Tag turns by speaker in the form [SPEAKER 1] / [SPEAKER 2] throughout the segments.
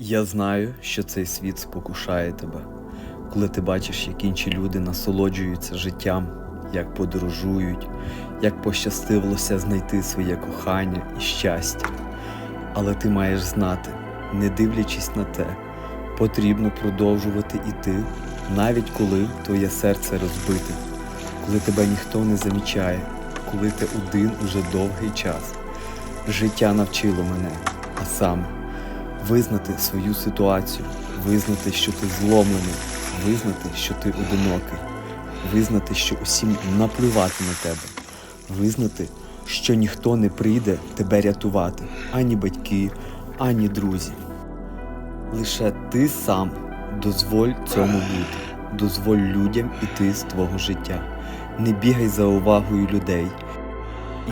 [SPEAKER 1] Я знаю, що цей світ спокушає тебе, коли ти бачиш, як інші люди насолоджуються життям, як подорожують, як пощастивилося знайти своє кохання і щастя. Але ти маєш знати, не дивлячись на те, потрібно продовжувати іти, навіть коли твоє серце розбите, коли тебе ніхто не замічає, коли ти один уже довгий час. Життя навчило мене, а саме визнати свою ситуацію, визнати, що ти зломлений, визнати, що ти одинокий, визнати, що усім наплювати на тебе, визнати, що ніхто не прийде тебе рятувати, ані батьки, ані друзі. Лише ти сам дозволь цьому бути, дозволь людям іти з твого життя. Не бігай за увагою людей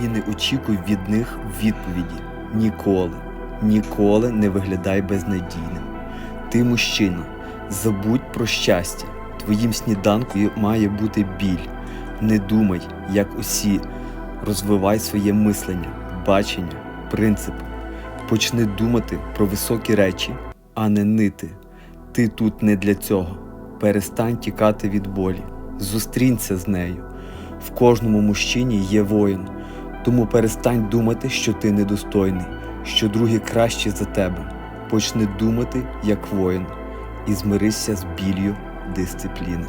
[SPEAKER 1] і не очікуй від них відповіді ніколи, ніколи не виглядай безнадійним. Ти мужчина, забудь про щастя. Твоїм сніданком має бути біль. Не думай, як усі. Розвивай своє мислення, бачення, принципи. Почни думати про високі речі, а не нити. Ти тут не для цього. Перестань тікати від болі. Зустрінься з нею. В кожному мужчині є воїн. Тому перестань думати, що ти недостойний, що другі кращі за тебе. Почни думати як воїн і змирися з біллю дисципліни.